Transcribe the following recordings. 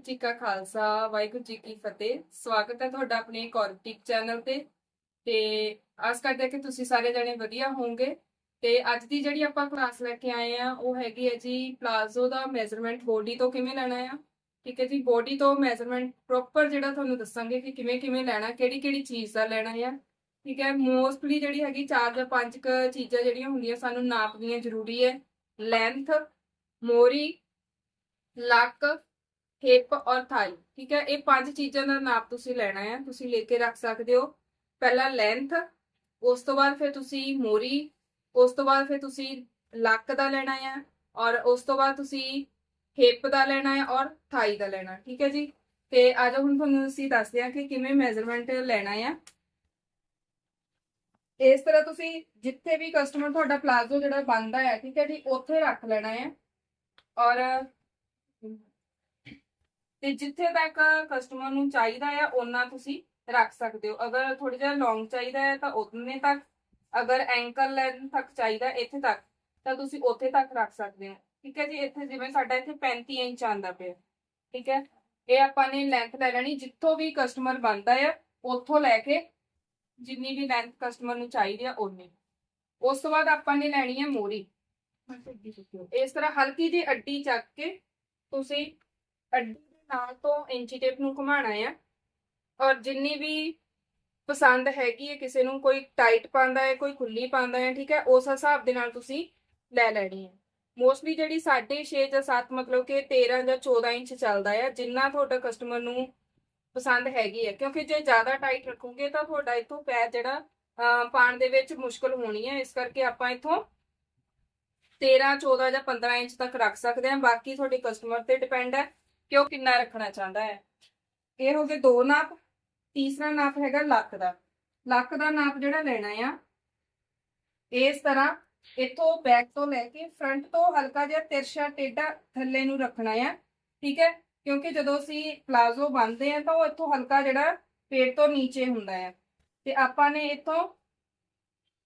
ਵਾਹਿਗੁਰੂ ਜੀ ਕਾ ਖਾਲਸਾ, ਵਾਹਿਗੁਰੂ ਜੀ ਕੀ ਫਤਿਹ। ਸਵਾਗਤ ਹੈ ਤੁਹਾਡਾ ਆਪਣੇ ਕੌਰਟਿਕ ਚੈਨਲ ਤੇ। ਤੇ ਆਸ ਕਰਦੇ ਹਾਂ ਕਿ ਤੁਸੀਂ ਸਾਰੇ ਜਣੇ ਵਧੀਆ ਹੋਵੋਗੇ। ਤੇ ਅੱਜ ਦੀ ਜਿਹੜੀ ਆਪਾਂ ਕਲਾਸ ਲੈ ਕੇ ਆਏ ਆ ਉਹ ਹੈਗੀ ਹੈ ਜੀ ਪਲਾਜ਼ੋ ਦਾ ਮੈਜ਼ਰਮੈਂਟ ਬੋਡੀ ਤੋਂ ਕਿਵੇਂ ਲੈਣਾ ਆ। ਠੀਕ ਹੈ ਜੀ ਬੋਡੀ ਤੋਂ ਮੈਜ਼ਰਮੈਂਟ ਪ੍ਰੋਪਰ ਜਿਹੜਾ ਤੁਹਾਨੂੰ ਦੱਸਾਂਗੇ ਕਿ ਕਿਵੇਂ ਕਿਵੇਂ ਲੈਣਾ, ਕਿਹੜੀ ਕਿਹੜੀ ਚੀਜ਼ ਦਾ ਲੈਣਾ ਆ। ਠੀਕ ਹੈ ਮੋਸਟਲੀ ਜਿਹੜੀ ਹੈਗੀ ਚਾਰ ਜਾਂ ਪੰਜ ਕ ਚੀਜ਼ਾਂ ਜਿਹੜੀਆਂ ਹੁੰਦੀਆਂ ਸਾਨੂੰ ਨਾਪ ਦੀਆਂ ਜ਼ਰੂਰੀ ਹੈ। ਲੈਂਥ ਮੋਰੀ, ਲੱਕ ਹਿਪ ਔਰ ਥਾਈ, ਠੀਕ ਹੈ? ਇਹ ਪੰਜ ਚੀਜ਼ਾਂ ਦਾ ਨਾਪ ਤੁਸੀਂ ਲੈਣਾ ਹੈ, ਤੁਸੀਂ ਲੈ ਕੇ ਰੱਖ ਸਕਦੇ ਹੋ। ਪਹਿਲਾ ਲੈਂਥ ਉਸ ਤੋਂ ਬਾਅਦ ਫਿਰ ਤੁਸੀਂ ਮੋਰੀ, ਉਸ ਤੋਂ ਬਾਅਦ ਫਿਰ ਤੁਸੀਂ ਲੱਕ ਦਾ ਲੈਣਾ ਹੈ ਔਰ ਉਸ ਤੋਂ ਬਾਅਦ ਤੁਸੀਂ ਹਿਪ ਦਾ ਲੈਣਾ ਹੈ ਔਰ ਥਾਈ ਦਾ ਲੈਣਾ, ਠੀਕ ਹੈ ਜੀ? ਤੇ ਅੱਜ ਹੁਣ ਤੁਹਾਨੂੰ ਅਸੀਂ ਦੱਸਦੇ ਹਾਂ ਕਿ ਕਿਵੇਂ ਮੈਜ਼ਰਮੈਂਟ ਲੈਣਾ ਹੈ। ਇਸ ਤਰ੍ਹਾਂ ਤੁਸੀਂ ਜਿੱਥੇ ਵੀ ਕਸਟਮਰ ਤੁਹਾਡਾ ਪਲਾਜ਼ੋ ਜਿਹੜਾ ਬੰਦਾ ਹੈ, ਠੀਕ ਹੈ ਜੀ, ਉੱਥੇ ਰੱਖ ਲੈਣਾ ਹੈ। ਔਰ ਤੇ ਜਿੱਥੇ ਤੱਕ ਕਸਟਮਰ ਨੂੰ ਚਾਹੀਦਾ ਆ ਉਹਨਾਂ ਤੁਸੀਂ ਰੱਖ ਸਕਦੇ ਹੋ। ਅਗਰ ਥੋੜਾ ਜਿਹਾ ਲੌਂਗ ਚਾਹੀਦਾ ਹੈ ਤਾਂ ਉਤਨੇ ਤੱਕ। ਅਗਰ ਐਂਕਲ ਲੈਂਥ ਤੱਕ ਚਾਹੀਦਾ ਇੱਥੇ ਤੱਕ, ਤਾਂ ਤੁਸੀਂ ਉੱਥੇ ਤੱਕ ਰੱਖ ਸਕਦੇ ਹੋ। ਠੀਕ ਹੈ ਜੀ? ਇੱਥੇ ਜਿਵੇਂ ਸਾਡਾ ਇੱਥੇ 35 ਇੰਚ ਆਂਦਾ ਪਿਆ। ਠੀਕ ਹੈ? ਇਹ ਆਪਾਂ ਨੇ ਲੈਂਥ ਲੈ ਲੈਣੀ। ਜਿੱਥੋਂ ਵੀ ਕਸਟਮਰ ਬੰਦਾ ਆ, ਉੱਥੋਂ ਲੈ ਕੇ ਜਿੰਨੀ ਵੀ ਲੈਂਥ ਕਸਟਮਰ ਨੂੰ ਚਾਹੀਦੀ ਆ ਉਨੀ ਉਸ ਤੋਂ ਬਾਅਦ ਆਪਾਂ ਨੇ ਲੈਣੀ ਹੈ ਮੋਰੀ। ਇਸ ਤਰ੍ਹਾਂ ਹਲਕੀ ਜਿਹੀ ਅੱਡੀ ਚੱਕ ਕੇ ਤੁਸੀਂ ਅੱਡੀ ਦੇ ਨਾਲ ਤੋਂ ਇੰਚੀ ਟੇਪ ਨੂੰ ਘੁਮਾਣਾ ਆ। ਔਰ ਜਿੰਨੀ ਵੀ ਪਸੰਦ ਹੈਗੀ ਹੈ ਕਿਸੇ ਨੂੰ ਕੋਈ ਟਾਈਟ ਪਾਉਂਦਾ ਹੈ ਕੋਈ ਖੁੱਲੀ ਪਾਉਂਦਾ ਹੈ ਠੀਕ ਹੈ ਉਸ ਹਿਸਾਬ ਦੇ ਨਾਲ ਤੁਸੀਂ ਲੈ ਲੈਣੀ ਹੈ। ਮੋਸਟਲੀ ਜਿਹੜੀ 6.5 ਜਾਂ 7 ਮਤਲਬ ਕਿ 13 ਜਾਂ 14 ਇੰਚ ਚੱਲਦਾ ਹੈ ਜਿੰਨਾ ਤੁਹਾਡਾ ਕਸਟਮਰ ਨੂੰ ਪਸੰਦ ਹੈਗੀ ਹੈ। ਕਿਉਂਕਿ ਜੇ ਜ਼ਿਆਦਾ ਟਾਈਟ ਰੱਖੋਗੇ ਤਾਂ ਤੁਹਾਡਾ ਇਥੋਂ ਪੈਰ ਜਿਹੜਾ ਅਹ, ਪਾਉਣ ਦੇ ਵਿੱਚ ਮੁਸ਼ਕਲ ਹੋਣੀ ਹੈ। ਇਸ ਕਰਕੇ ਆਪਾਂ ਇਥੋਂ 13 14 ਜਾਂ 15 ਇੰਚ ਤੱਕ ਰੱਖ ਸਕਦੇ ਹਾਂ। ਬਾਕੀ ਤੁਹਾਡੇ ਕਸਟਮਰ ਤੇ ਡਿਪੈਂਡ ਹੈ। ਕਿ ਉਹ ਕਿੰਨਾ ਰੱਖਣਾ ਚਾਹੁੰਦਾ ਹੈ। ਇਹ ਹੋ ਗਏ ਦੋ ਨਾਪ, ਤੀਸਰਾ ਨਾਪ ਹੈਗਾ ਲੱਕ ਦਾ। ਲੱਕ ਦਾ ਨਾਪ ਜਿਹੜਾ ਲੈਣਾ ਆ, ਇਸ ਤਰ੍ਹਾਂ ਇਥੋਂ ਬੈਕ ਤੋਂ ਲੈ ਕੇ ਫਰੰਟ ਤੋਂ ਹਲਕਾ ਜਿਹਾ ਤਿਰਛਾ ਟੇਢਾ ਥੱਲੇ ਨੂੰ ਰੱਖਣਾ ਆ, ਠੀਕ ਹੈ? ਕਿਉਂਕਿ ਜਦੋਂ ਅਸੀਂ ਪਲਾਜ਼ੋ ਬੰਨਦੇ ਆ ਤਾਂ ਉਹ ਇਥੋਂ ਹਲਕਾ ਜਿਹੜਾ ਪੇਟ ਤੋਂ ਨੀਚੇ ਹੁੰਦਾ ਹੈ ਤੇ ਆਪਾਂ ਨੇ ਇਥੋਂ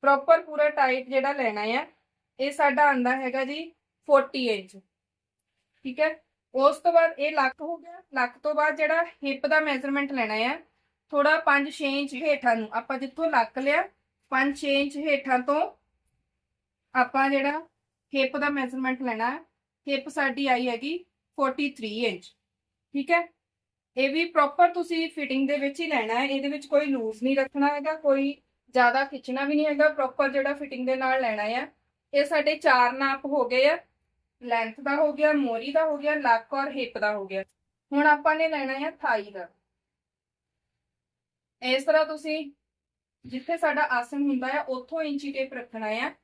ਪ੍ਰੋਪਰ ਪੂਰਾ ਟਾਈਟ ਜਿਹੜਾ ਲੈਣਾ ਆ, ਇਹ ਸਾਡਾ ਆਂਦਾ ਹੈਗਾ ਜੀ 40 ਇੰਚ, ਠੀਕ ਹੈ? ਉਸ ਤੋਂ ਬਾਅਦ ਇਹ ਲੱਕ ਹੋ ਗਿਆ। ਲੱਕ ਤੋਂ ਬਾਅਦ ਜਿਹੜਾ ਹਿਪ ਦਾ ਮੈਜ਼ਰਮੈਂਟ ਲੈਣਾ ਹੈ ਥੋੜਾ 5-6 ਇੰਚ ਹੇਠਾਂ ਨੂੰ ਆਪਾਂ ਜਿੱਥੋਂ ਲੱਕ ਲਿਆ 5-6 ਇੰਚ ਹੇਠਾਂ ਤੋਂ ਆਪਾਂ ਜਿਹੜਾ ਹਿਪ ਦਾ ਮੈਜ਼ਰਮੈਂਟ ਲੈਣਾ ਹੈ ਹਿਪ ਸਾਡੀ ਆਈ ਹੈਗੀ 43 ਇੰਚ। ਠੀਕ ਹੈ? ਇਹ ਵੀ ਪ੍ਰੋਪਰ ਤੁਸੀਂ ਫਿਟਿੰਗ ਦੇ ਵਿੱਚ ਹੀ ਲੈਣਾ ਹੈ, ਇਹਦੇ ਵਿੱਚ ਕੋਈ ਲੂਜ਼ ਨਹੀਂ ਰੱਖਣਾ ਹੈਗਾ, ਕੋਈ ਜ਼ਿਆਦਾ ਖਿੱਚਣਾ ਵੀ ਨਹੀਂ ਹੈਗਾ ਪ੍ਰੋਪਰ ਜਿਹੜਾ ਫਿਟਿੰਗ ਦੇ ਨਾਲ ਲੈਣਾ ਹੈ ਇਹ ਸਾਡੇ ਚਾਰ ਨਾਪ ਹੋ ਗਏ ਆ। ਲੈਂਥ ਦਾ ਹੋ ਗਿਆ, ਮੋਰੀ ਦਾ ਹੋ ਗਿਆ, ਲੱਕ ਔਰ ਹਿਪ ਦਾ ਹੋ ਗਿਆ। ਹੁਣ ਆਪਾਂ ਨੇ ਲੈਣਾ ਹੈ ਥਾਈ ਦਾ। ਇਸ ਤਰ੍ਹਾਂ ਤੁਸੀਂ ਜਿੱਥੇ ਸਾਡਾ ਆਸਨ ਹੁੰਦਾ ਹੈ, ਉੱਥੋਂ ਇੰਚੀ ਟੇਪ ਰੱਖਣਾ ਹੈ।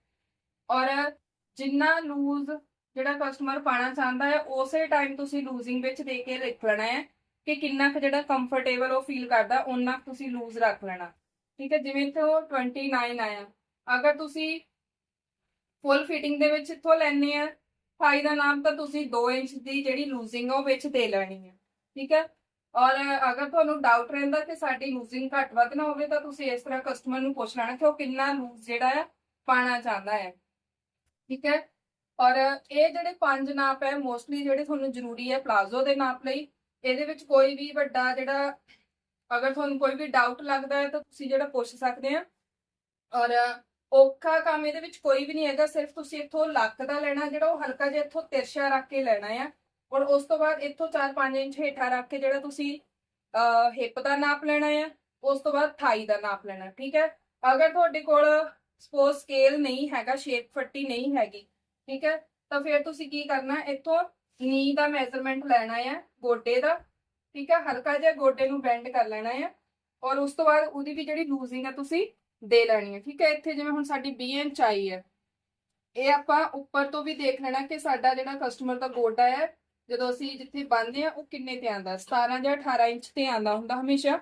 ਔਰ ਜਿੰਨਾ ਲੂਜ਼ ਜਿਹੜਾ ਕਸਟਮਰ ਪਾਣਾ ਚਾਹੁੰਦਾ ਹੈ, ਉਸੇ ਟਾਈਮ ਤੁਸੀਂ ਲੂਜ਼ਿੰਗ ਵਿੱਚ ਦੇ ਕੇ ਰੱਖ ਲੈਣਾ ਹੈ ਕਿ ਕਿੰਨਾ ਕੁ ਜਿਹੜਾ ਕੰਫਰਟੇਬਲ ਉਹ ਫੀਲ ਕਰਦਾ ਉਹਨਾਂ ਕੁ ਤੁਸੀਂ ਲੂਜ਼ ਰੱਖ ਲੈਣਾ। ਠੀਕ ਹੈ, ਜਿਵੇਂ ਇੱਥੇ ਉਹ 29 ਆਇਆ। ਅਗਰ ਤੁਸੀਂ ਫੁੱਲ ਫਿਟਿੰਗ ਦੇ ਵਿੱਚ ਇੱਥੋਂ ਲੈਣੇ ਆ ਥਾਈ ਦਾ ਨਾਮ ਤਾਂ ਤੁਸੀਂ 2 ਇੰਚ ਦੀ ਜਿਹੜੀ ਲੂਜ਼ਿੰਗ ਆ ਉਹ ਵਿੱਚ ਦੇ ਲੈਣੀ ਹੈ ਠੀਕ ਹੈ ਔਰ ਅਗਰ ਤੁਹਾਨੂੰ ਡਾਊਟ ਰਹਿੰਦਾ ਕਿ ਸਾਡੀ ਲੂਜ਼ਿੰਗ ਘੱਟ ਵੱਧ ਨਾ ਹੋਵੇ ਤਾਂ ਤੁਸੀਂ ਇਸ ਤਰ੍ਹਾਂ ਕਸਟਮਰ ਨੂੰ ਪੁੱਛ ਲੈਣਾ ਕਿ ਉਹ ਕਿੰਨਾ ਲੂਜ਼ ਜਿਹੜਾ ਹੈ ਪਾਣਾ ਚਾਹੁੰਦਾ ਹੈ, ਠੀਕ ਹੈ? ਔਰ ਇਹ ਜਿਹੜੇ ਪੰਜ ਨਾਪ ਹੈ ਮੋਸਟਲੀ ਜਿਹੜੇ ਤੁਹਾਨੂੰ ਜ਼ਰੂਰੀ ਹੈ ਪਲਾਜ਼ੋ ਦੇ ਨਾਪ ਲਈ, ਇਹਦੇ ਵਿੱਚ ਕੋਈ ਵੀ ਵੱਡਾ ਜਿਹੜਾ, ਅਗਰ ਤੁਹਾਨੂੰ ਕੋਈ ਵੀ ਡਾਊਟ ਲੱਗਦਾ ਹੈ ਤਾਂ ਤੁਸੀਂ ਜਿਹੜਾ ਪੁੱਛ ਸਕਦੇ ਆ। ਔਰ ਔਖਾ ਕੰਮ ਇਹਦੇ ਵਿੱਚ ਕੋਈ ਵੀ ਨਹੀਂ ਹੈਗਾ, ਸਿਰਫ ਤੁਸੀਂ ਇੱਥੋਂ ਲੱਕ ਦਾ ਲੈਣਾ ਜਿਹੜਾ ਉਹ ਹਲਕਾ ਜਿਹਾ ਇੱਥੋਂ ਤਿਰਛਾ ਰੱਖ ਕੇ ਲੈਣਾ ਆ। ਔਰ ਉਸ ਤੋਂ ਬਾਅਦ ਇੱਥੋਂ 4-5 ਇੰਚ ਹੇਠਾਂ ਰੱਖ ਕੇ ਜਿਹੜਾ ਤੁਸੀਂ ਹਿੱਪ ਦਾ ਨਾਪ ਲੈਣਾ ਆ, ਉਸ ਤੋਂ ਬਾਅਦ ਥਾਈ ਦਾ ਨਾਪ ਲੈਣਾ, ਠੀਕ ਹੈ? ਅਗਰ ਤੁਹਾਡੇ ਕੋਲ ਸਪੋਜ਼ ਸਕੇਲ ਨਹੀਂ ਹੈਗਾ, ਸ਼ੇਪ ਫੱਟੀ ਨਹੀਂ ਹੈਗੀ, ਠੀਕ ਹੈ? ਤਾਂ ਫਿਰ ਤੁਸੀਂ ਕੀ ਕਰਨਾ, ਇੱਥੋਂ ਨੀ ਦਾ ਮੈਜ਼ਰਮੈਂਟ ਲੈਣਾ ਆ, ਗੋਡੇ ਦਾ, ਠੀਕ ਹੈ? ਹਲਕਾ ਜਿਹਾ ਗੋਡੇ ਨੂੰ ਬੈਂਡ ਕਰ ਲੈਣਾ ਆ। ਔਰ ਉਸ ਤੋਂ ਬਾਅਦ ਉਹਦੀ ਵੀ ਜਿਹੜੀ ਲੂਜ਼ਿੰਗ ਆ, ਤੁਸੀਂ ਦੇ ਲੈਣੀ ਹੈ। ਠੀਕ ਹੈ, ਇੱਥੇ ਜਿਵੇਂ ਹੁਣ ਸਾਡੀ 20 ਇੰਚ ਆਈ ਹੈ। ਇਹ ਆਪਾਂ ਉੱਪਰ ਤੋਂ ਵੀ ਦੇਖ ਲੈਣਾ ਕਿ ਸਾਡਾ ਜਿਹੜਾ ਕਸਟਮਰ ਦਾ ਗੋਡਾ ਹੈ, ਜਦੋਂ ਅਸੀਂ ਜਿੱਥੇ ਬੰਨਦੇ ਆ ਉਹ ਕਿੰਨੇ ਤੇ ਆਂਦਾ 17 ਜਾਂ 18 ਇੰਚ ਤੇ ਆਂਦਾ ਹੁੰਦਾ ਹਮੇਸ਼ਾ।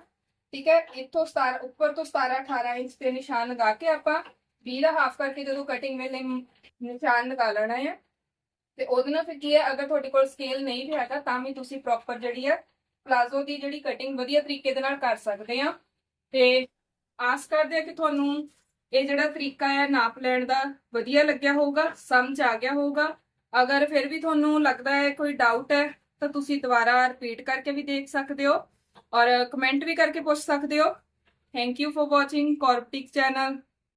ਠੀਕ ਹੈ, ਇੱਥੋਂ 17 ਉੱਪਰ ਤੋਂ 17 18 ਇੰਚ ਤੇ ਨਿਸ਼ਾਨ ਲਗਾ ਕੇ ਆਪਾਂ 20 ਦਾ ਹਾਫ ਕਰਕੇ ਜਦੋਂ ਕਟਿੰਗ ਵੇਲੇ ਨਿਸ਼ਾਨ ਲਗਾ ਲੈਣਾ ਹੈ। ਤੇ ਉਹਦੇ ਨਾਲ ਫਿਰ ਕੀ ਹੈ, ਅਗਰ ਤੁਹਾਡੇ ਕੋਲ ਸਕੇਲ ਨਹੀਂ ਵੀ ਹੈਗਾ, ਤਾਂ ਵੀ ਤੁਸੀਂ ਪ੍ਰੋਪਰ ਜਿਹੜੀ ਹੈ, ਪਲਾਜ਼ੋ ਦੀ ਜਿਹੜੀ ਕਟਿੰਗ ਵਧੀਆ ਤਰੀਕੇ ਦੇ ਨਾਲ ਕਰ ਸਕਦੇ ਆ ਤੇ ਆਸ ਕਰਦੇ ਆ ਕਿ ਤੁਹਾਨੂੰ ਇਹ ਜਿਹੜਾ ਤਰੀਕਾ ਹੈ ਨਾਪ ਲੈਣ ਦਾ ਵਧੀਆ ਲੱਗਿਆ ਹੋਊਗਾ, ਸਮਝ ਆ ਗਿਆ ਹੋਊਗਾ। ਅਗਰ ਫਿਰ ਵੀ ਤੁਹਾਨੂੰ ਲੱਗਦਾ ਹੈ ਕੋਈ ਡਾਊਟ ਹੈ, ਤਾਂ ਤੁਸੀਂ ਦੁਬਾਰਾ ਰਿਪੀਟ ਕਰਕੇ ਵੀ ਦੇਖ ਸਕਦੇ ਹੋ ਔਰ ਕਮੈਂਟ ਵੀ ਕਰਕੇ ਪੁੱਛ ਸਕਦੇ ਹੋ। ਥੈਂਕ ਯੂ ਫॉर ਵਾਚਿੰਗ ਕੌਰਪਟਿਕ ਚੈਨਲ